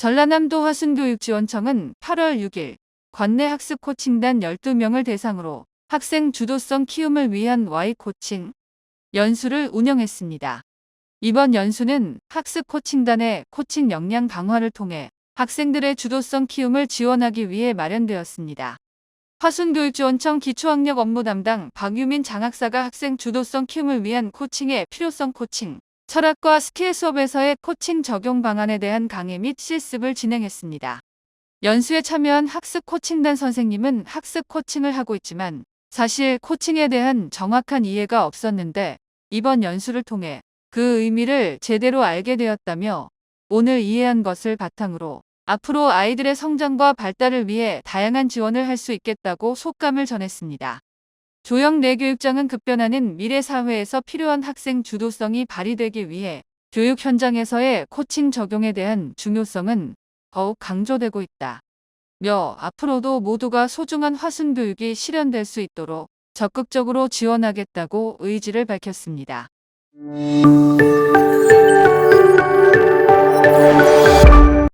전라남도 화순교육지원청은 8월 6일 관내 학습 코칭단 12명을 대상으로 학생 주도성 키움을 위한 Y 코칭 연수를 운영했습니다. 이번 연수는 학습 코칭단의 코칭 역량 강화를 통해 학생들의 주도성 키움을 지원하기 위해 마련되었습니다. 화순교육지원청 기초학력 업무 담당 박유민 장학사가 학생 주도성 키움을 위한 코칭의 필요성 코칭, 철학과 스킬 수업에서의 코칭 적용 방안에 대한 강의 및 실습을 진행했습니다. 연수에 참여한 학습 코칭단 선생님은 학습 코칭을 하고 있지만 사실 코칭에 대한 정확한 이해가 없었는데 이번 연수를 통해 그 의미를 제대로 알게 되었다며 오늘 이해한 것을 바탕으로 앞으로 아이들의 성장과 발달을 위해 다양한 지원을 할 수 있겠다고 속감을 전했습니다. 조영 내교육장은 급변하는 미래 사회에서 필요한 학생 주도성이 발휘되기 위해 교육 현장에서의 코칭 적용에 대한 중요성은 더욱 강조되고 있다. 며 앞으로도 모두가 소중한 화순 교육이 실현될 수 있도록 적극적으로 지원하겠다고 의지를 밝혔습니다.